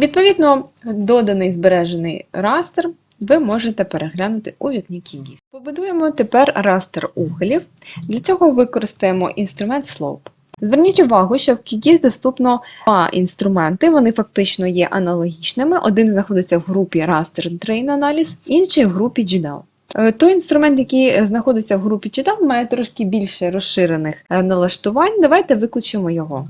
Відповідно, доданий збережений растер ви можете переглянути у вікні QGIS. Побудуємо тепер растер ухилів. Для цього використаємо інструмент Slope. Зверніть увагу, що в QGIS доступно два інструменти, вони фактично є аналогічними. Один знаходиться в групі Raster Train Analysis, інший в групі GDAL. Е, Той інструмент, який знаходиться в групі GDAL, має трошки більше розширених е, налаштувань. Давайте виключимо його.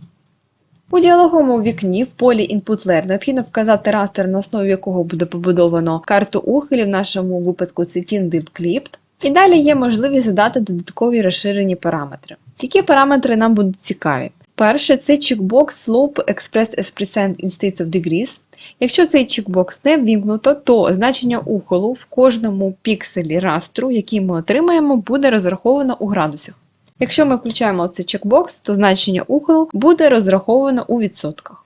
У діалоговому вікні в полі Input Layer необхідно вказати растер, на основі якого буде побудовано карту ухилів, в нашому випадку це TinDip Clipped. І далі є можливість задати додаткові розширені параметри. Які параметри нам будуть цікаві? Перше, це чекбокс Slope Expressed as Percent in States of Degrees. Якщо цей чекбокс не ввімкнуто, то значення ухилу в кожному пікселі растру, який ми отримаємо, буде розраховано у градусах. Якщо ми включаємо цей чекбокс, то значення ухилу буде розраховано у відсотках.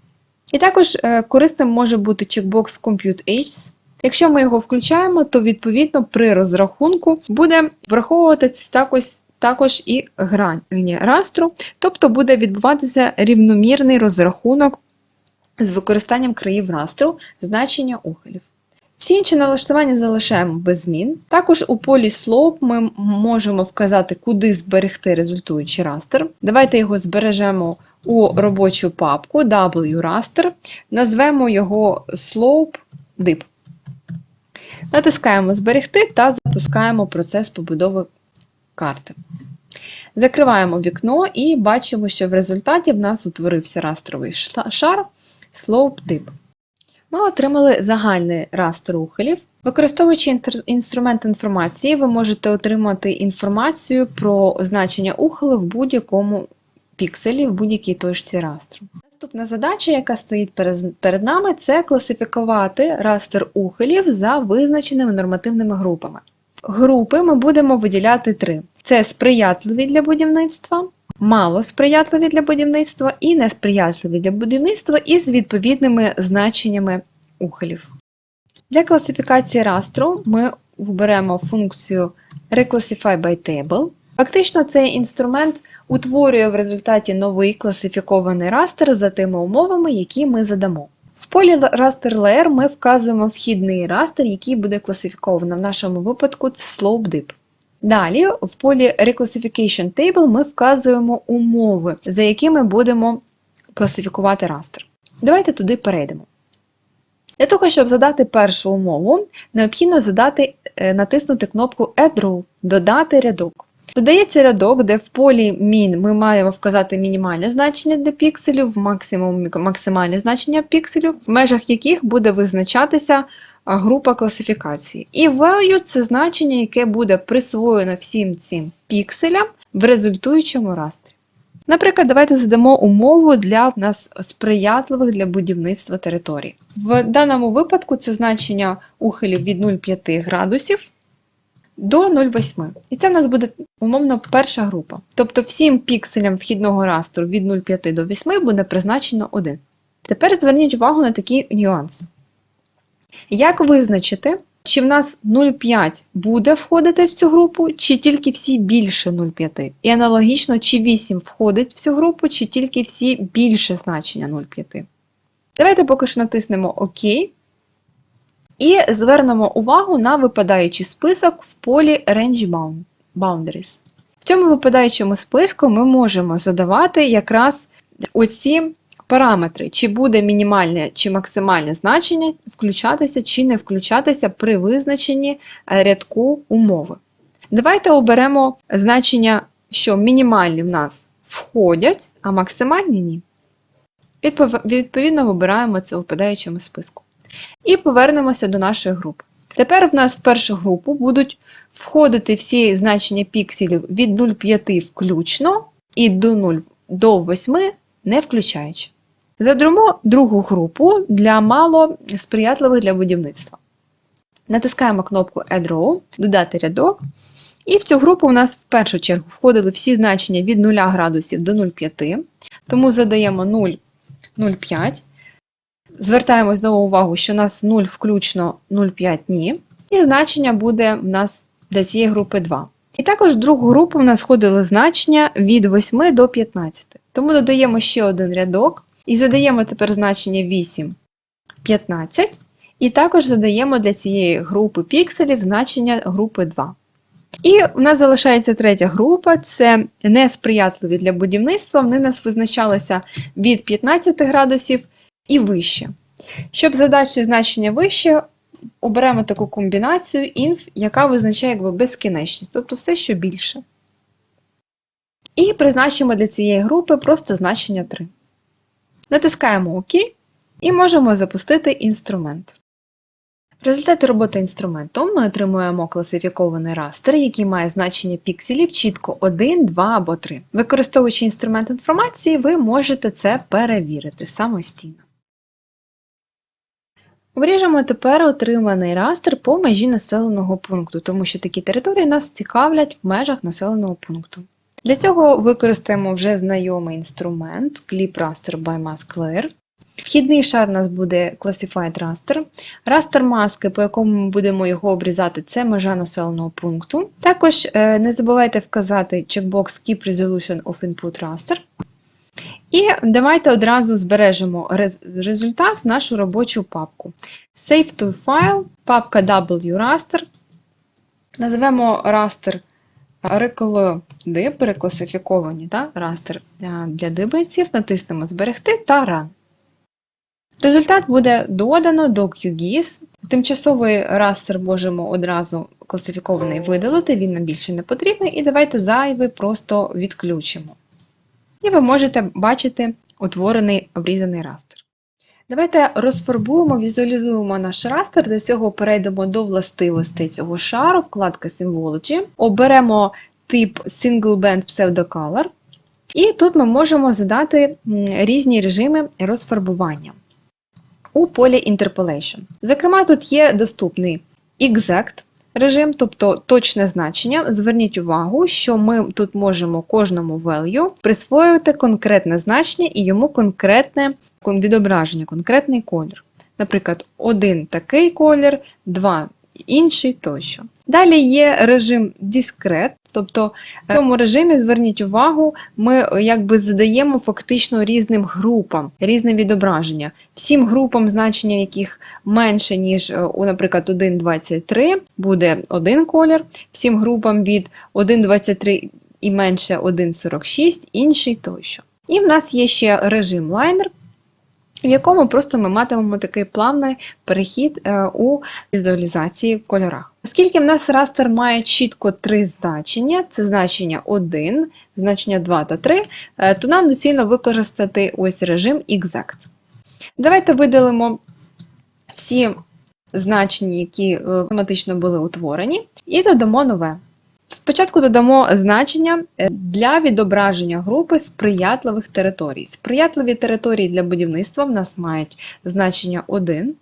І також е, корисним може бути чекбокс Compute Ages. Якщо ми його включаємо, то відповідно при розрахунку буде враховуватися також, також і грань растру, тобто буде відбуватися рівномірний розрахунок з використанням країв растру значення ухилів. Всі інші налаштування залишаємо без змін. Також у полі Slope ми можемо вказати, куди зберегти результуючий растер. Давайте його збережемо у робочу папку WRaster, назвемо його Slope Dip. Натискаємо Зберегти та запускаємо процес побудови карти. Закриваємо вікно і бачимо, що в результаті в нас утворився растровий шар Slope Dip. Ми отримали загальний растер ухилів. Використовуючи інструмент інформації, ви можете отримати інформацію про значення ухилу в будь-якому пікселі, в будь-якій точці растру. Наступна задача, яка стоїть перед нами, це класифікувати растер ухилів за визначеними нормативними групами. Групи ми будемо виділяти три: це сприятливі для будівництва, мало сприятливі для будівництва і несприятливі для будівництва із відповідними значеннями ухилів. Для класифікації растру ми виберемо функцію Reclassify by Table. Фактично, цей інструмент утворює в результаті новий класифікований растер за тими умовами, які ми задамо. В полі Raster Layer ми вказуємо вхідний растер, який буде класифіковано. В нашому випадку це Slope. Далі в полі Reclassification Table ми вказуємо умови, за якими будемо класифікувати растер. Давайте туди перейдемо. Для того, щоб задати першу умову, необхідно задати, е, натиснути кнопку Add Row Додати рядок. Додається рядок, де в полі Min ми маємо вказати мінімальне значення для пікселів, максимум максимальне значення пікселів, в межах яких буде визначатися група класифікації. І value це значення, яке буде присвоєно всім цим пікселям в результуючому растрі. Наприклад, давайте задамо умову для нас сприятливих для будівництва територій. В даному випадку це значення ухилів від 0,5 градусів до 0,8. І це в нас буде умовно перша група. Тобто всім пікселям вхідного растру від 0,5 до 8 буде призначено 1. Тепер зверніть увагу на такий нюанс. Як визначити, чи в нас 0,5 буде входити в цю групу, чи тільки всі більше 0,5? І аналогічно, чи 8 входить в цю групу, чи тільки всі більше значення 0,5. Давайте поки що натиснемо ОК. І звернемо увагу на випадаючий список в полі Range Boundaries. В цьому випадаючому списку ми можемо задавати якраз оці параметри, чи буде мінімальне чи максимальне значення включатися чи не включатися при визначенні е, рядку умови. Давайте оберемо значення, що мінімальні в нас входять, а максимальні ні. Відповідно, вибираємо це у випадаючому списку. І повернемося до нашої групи. Тепер в нас в першу групу будуть входити всі значення пікселів від 0,5 включно і до 0 до 8 не включаючи. Задамо другу групу для мало сприятливих для будівництва. Натискаємо кнопку Add Row, додати рядок. І в цю групу у нас в першу чергу входили всі значення від 0 градусів до 0,5. Тому задаємо 0, 0,5. Звертаємо знову увагу, що у нас 0 включно 0,5 ні. І значення буде в нас для цієї групи 2. І також в другу групу в нас входили значення від 8 до 15. Тому додаємо ще один рядок і задаємо тепер значення 8 15. І також задаємо для цієї групи пікселів значення групи 2. І у нас залишається третя група це несприятливі для будівництва. Вони нас визначалися від 15 градусів і вище. Щоб задати значення вище, оберемо таку комбінацію inf, яка визначає якби безкінечність, тобто все, що більше. І призначимо для цієї групи просто значення 3. Натискаємо ОК і можемо запустити інструмент. В результаті роботи інструменту ми отримуємо класифікований растер, який має значення пікселів чітко 1, 2 або 3. Використовуючи інструмент інформації, ви можете це перевірити самостійно. Обріжемо тепер отриманий растер по межі населеного пункту, тому що такі території нас цікавлять в межах населеного пункту. Для цього використаємо вже знайомий інструмент Clip Raster by Mask Layer. Вхідний шар у нас буде Classified Raster. Растер маски, по якому ми будемо його обрізати, це межа населеного пункту. Також е, не забувайте вказати чекбокс Keep Resolution of Input Raster. І давайте одразу збережемо результат в нашу робочу папку. Save to File, папка WRaster. Назвемо растер Recall перекласифіковані да? растер для дибанців, натиснемо Зберегти та Run. Результат буде додано до QGIS. Тимчасовий растер можемо одразу класифікований видалити, він нам більше не потрібний, і давайте зайвий просто відключимо. І ви можете бачити утворений обрізаний растер. Давайте розфарбуємо, візуалізуємо наш растер, для цього перейдемо до властивостей цього шару, вкладка Symbology, оберемо тип Single Band Pseudocolor, і тут ми можемо задати різні режими розфарбування у полі Interpolation. Зокрема, тут є доступний Exact режим, тобто точне значення. Зверніть увагу, що ми тут можемо кожному value присвоювати конкретне значення і йому конкретне відображення, конкретний колір. Наприклад, один такий колір, два інший тощо. Далі є режим Discrete, тобто в цьому режимі, зверніть увагу, ми якби задаємо фактично різним групам, різне відображення. Всім групам, значення яких менше, ніж, наприклад, 1,23 буде один колір, всім групам від 1,23 і менше 1,46 інший тощо. І в нас є ще режим Liner, в якому просто ми матимемо такий плавний перехід е, у візуалізації в кольорах. Оскільки в нас растер має чітко три значення: це значення 1, значення 2 та 3, е, то нам доцільно використати ось режим Exact. Давайте видалимо всі значення, які е, автоматично були утворені, і додамо нове. Спочатку додамо значення е, для відображення групи сприятливих територій. Сприятливі території для будівництва в нас мають значення 1.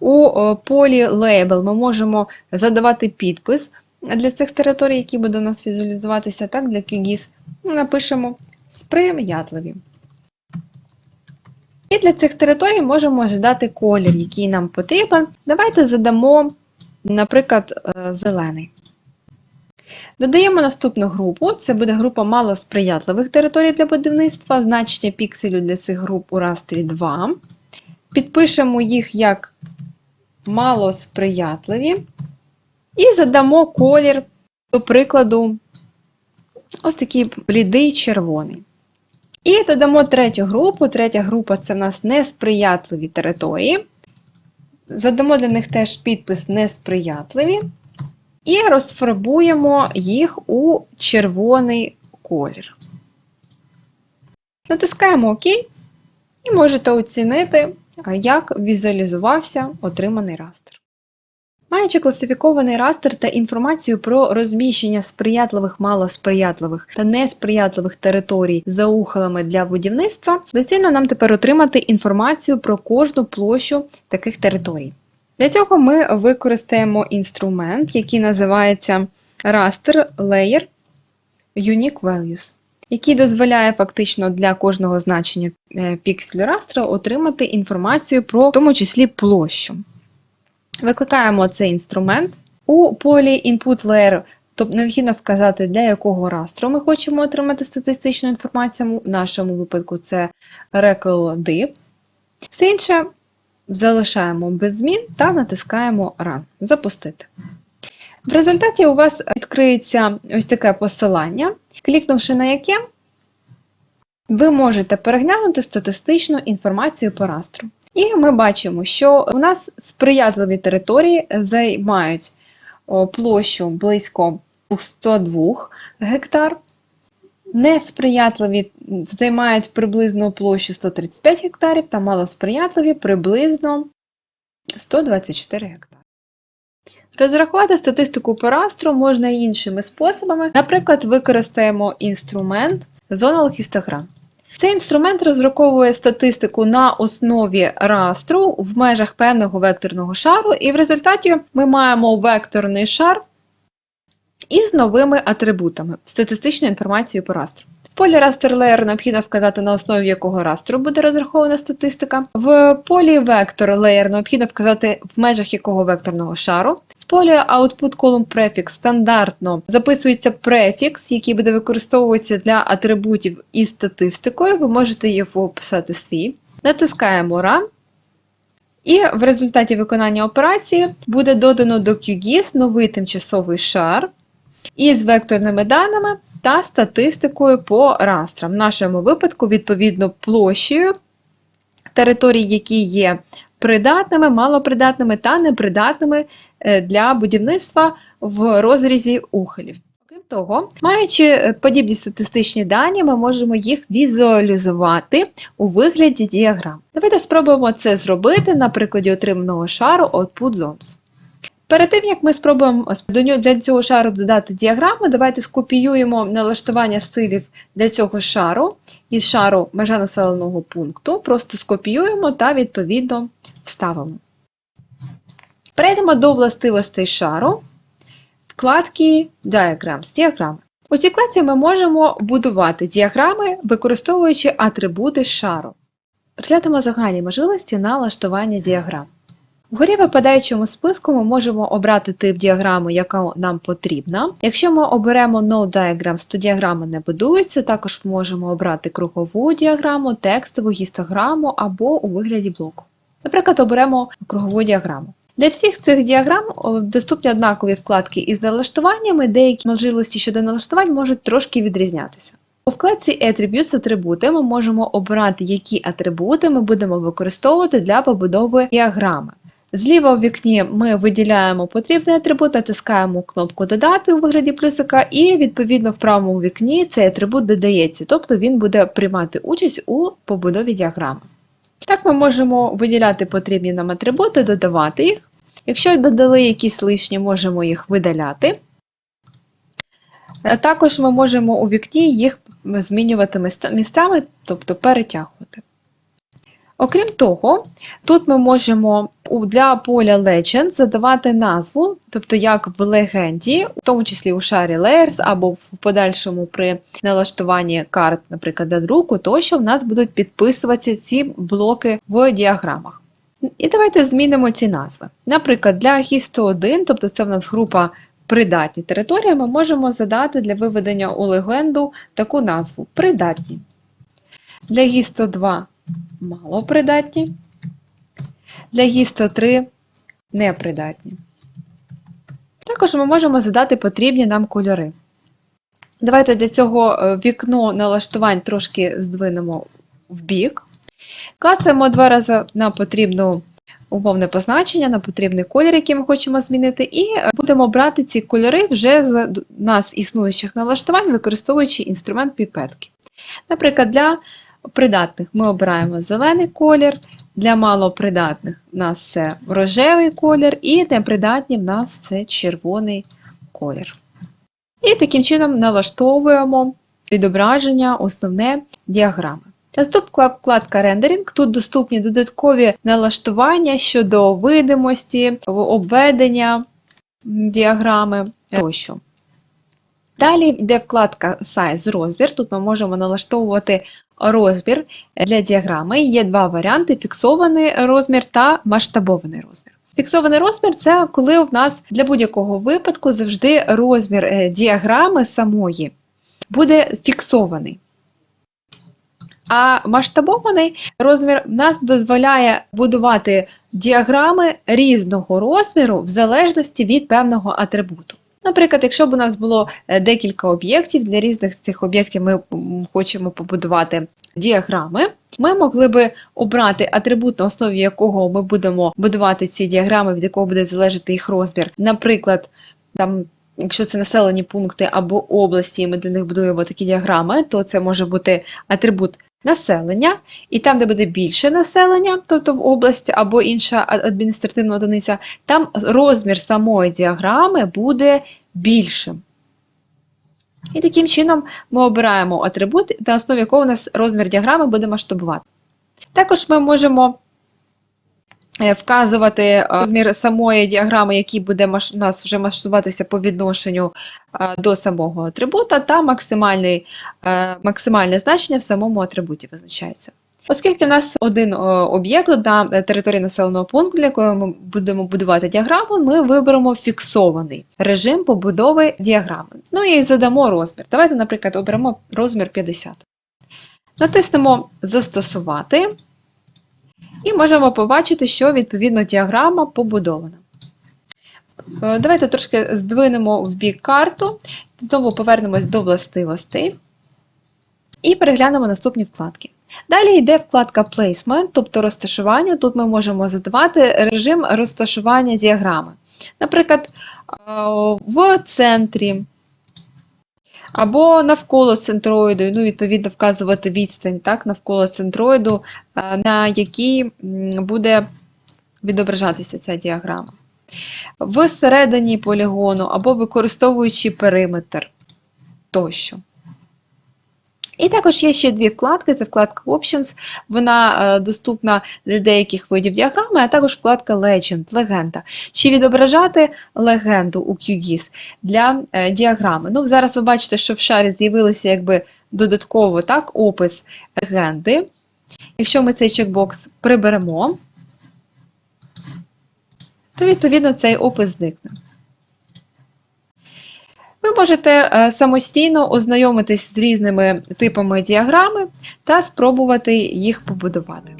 У полі Label ми можемо задавати підпис для цих територій, які будуть у нас візуалізуватися. Так, Для QGIS напишемо сприятливі. І для цих територій можемо задати колір, який нам потрібен. Давайте задамо, наприклад, е, зелений. Додаємо наступну групу, це буде група малосприятливих територій для будівництва, значення пікселю для цих груп у растрі 2. Підпишемо їх як малосприятливі. І задамо колір, до прикладу, ось такий блідий червоний. І додамо третю групу. Третя група це в нас несприятливі території. Задамо для них теж підпис несприятливі. І розфарбуємо їх у червоний колір. Натискаємо ОК і можете оцінити, як візуалізувався отриманий растер. Маючи класифікований растер та інформацію про розміщення сприятливих, малосприятливих та несприятливих територій за ухилами для будівництва, доцільно нам тепер отримати інформацію про кожну площу таких територій. Для цього ми використаємо інструмент, який називається Raster Layer Unique Values, який дозволяє фактично для кожного значення е, пікселю растра отримати інформацію про в тому числі площу. Викликаємо цей інструмент. У полі Input Layer Тобто необхідно вказати, для якого растру ми хочемо отримати статистичну інформацію. В нашому випадку це RECL-DIP. Все інше залишаємо без змін та натискаємо Run. Запустити. В результаті у вас відкриється ось таке посилання, клікнувши на яке, ви можете переглянути статистичну інформацію по растру. І ми бачимо, що у нас сприятливі території займають площу близько 102 гектар, несприятливі займають приблизно площу 135 гектарів та малосприятливі приблизно 124 гектари. Розрахувати статистику по растру можна іншими способами. Наприклад, використаємо інструмент Zonal Histogram. Цей інструмент розраховує статистику на основі растру в межах певного векторного шару, і в результаті ми маємо векторний шар із новими атрибутами статистичною інформацією по растру. В полі Raster Layer необхідно вказати, на основі якого растру буде розрахована статистика. В полі Vector Layer необхідно вказати, в межах якого векторного шару. В полі Output Column Prefix стандартно записується префікс, який буде використовуватися для атрибутів із статистикою. Ви можете його писати свій. Натискаємо Run. І в результаті виконання операції буде додано до QGIS новий тимчасовий шар із векторними даними та статистикою по растрам. В нашому випадку, відповідно, площею територій, які є придатними, малопридатними та непридатними е, для будівництва в розрізі ухилів. Того, маючи е, подібні статистичні дані, ми можемо їх візуалізувати у вигляді діаграм. Давайте спробуємо це зробити на прикладі отриманого шару Output Zones. Перед тим, як ми спробуємо до нього- для цього шару додати діаграму, давайте скопіюємо налаштування стилів для цього шару із шару межа населеного пункту. Просто скопіюємо та відповідно вставимо. Перейдемо до властивостей шару, вкладки Diagrams, діаграми. У цій класі ми можемо будувати діаграми, використовуючи атрибути шару. Розглянемо загальні можливості налаштування діаграм. Вгорі випадаючому списку ми можемо обрати тип діаграми, яка нам потрібна. Якщо ми оберемо No Diagrams, то діаграма не будується. Також можемо обрати кругову діаграму, текстову гістограму або у вигляді блоку. Наприклад, оберемо кругову діаграму. Для всіх цих діаграм доступні однакові вкладки із налаштуваннями, деякі можливості щодо налаштувань можуть трошки відрізнятися. У вкладці Attributes атрибути ми можемо обрати, які атрибути ми будемо використовувати для побудови діаграми. Зліва у вікні ми виділяємо потрібний атрибут, натискаємо кнопку Додати у вигляді плюсика, і відповідно в правому вікні цей атрибут додається, тобто він буде приймати участь у побудові діаграми. Так ми можемо виділяти потрібні нам атрибути, додавати їх. Якщо додали якісь лишні, можемо їх видаляти. Також ми можемо у вікні їх змінювати місцями, тобто перетягувати. Окрім того, тут ми можемо для поля Legend задавати назву, тобто як в легенді, в тому числі у шарі Layers або в подальшому при налаштуванні карт, наприклад, для друку, тощо в нас будуть підписуватися ці блоки в діаграмах. І давайте змінимо ці назви. Наприклад, для Гісто 1, тобто це в нас група придатні території, ми можемо задати для виведення у легенду таку назву придатні. Для Гісто 2 малопридатні. Для гісто 3 непридатні. Також ми можемо задати потрібні нам кольори. Давайте для цього е, вікно налаштувань трошки здвинемо в бік. Клацаємо два рази на потрібну умовне позначення, на потрібний колір, який ми хочемо змінити, і е, будемо брати ці кольори вже з нас існуючих налаштувань, використовуючи інструмент піпетки. Наприклад, для придатних ми обираємо зелений колір, для малопридатних в нас це рожевий колір, і непридатні в нас це червоний колір. І таким чином налаштовуємо відображення основне діаграми. Наступна вкладка рендеринг. Тут доступні додаткові налаштування щодо видимості, обведення діаграми тощо. Далі йде вкладка Size розмір. Тут ми можемо налаштовувати розмір для діаграми. Є два варіанти: фіксований розмір та масштабований розмір. Фіксований розмір це коли в нас для будь-якого випадку завжди розмір е, діаграми самої буде фіксований. А масштабований розмір нас дозволяє будувати діаграми різного розміру в залежності від певного атрибуту. Наприклад, якщо б у нас було е, декілька об'єктів, для різних з цих об'єктів ми хочемо побудувати діаграми, ми могли би обрати атрибут, на основі якого ми будемо будувати ці діаграми, від якого буде залежати їх розмір. Наприклад, там, якщо це населені пункти або області, і ми для них будуємо такі діаграми, то це може бути атрибут населення, і там, де буде більше населення, тобто в області або інша адміністративна одиниця, там розмір самої діаграми буде більшим. І таким чином ми обираємо атрибут, на основі якого у нас розмір діаграми буде масштабувати. Також ми можемо вказувати е, розмір самої діаграми, який буде маш- нас вже масштабуватися по відношенню е, до самого атрибута, та е, максимальне значення в самому атрибуті визначається. Оскільки в нас один е, об'єкт на території населеного пункту, для якого ми будемо будувати діаграму, ми виберемо фіксований режим побудови діаграми. Ну і задамо розмір. Давайте, наприклад, оберемо розмір 50. Натиснемо Застосувати і можемо побачити, що відповідно діаграма побудована. Е, Давайте трошки здвинемо в бік карту, знову повернемось до властивостей і переглянемо наступні вкладки. Далі йде вкладка Placement, тобто розташування. Тут ми можемо задавати режим розташування діаграми. Наприклад, е, в центрі або навколо центроїду, ну, відповідно, вказувати відстань так, навколо центроїду, е, на якій буде відображатися ця діаграма. Всередині полігону або використовуючи периметр тощо. І також є ще дві вкладки: це вкладка Options, вона е, доступна для деяких видів діаграми, а також вкладка Legend, легенда. Чи відображати легенду у QGIS для е, діаграми. Ну, зараз ви бачите, що в шарі з'явилося якби додатково так, опис легенди. Якщо ми цей чекбокс приберемо, то відповідно цей опис зникне. Ви можете е, самостійно ознайомитись з різними типами діаграми та спробувати їх побудувати.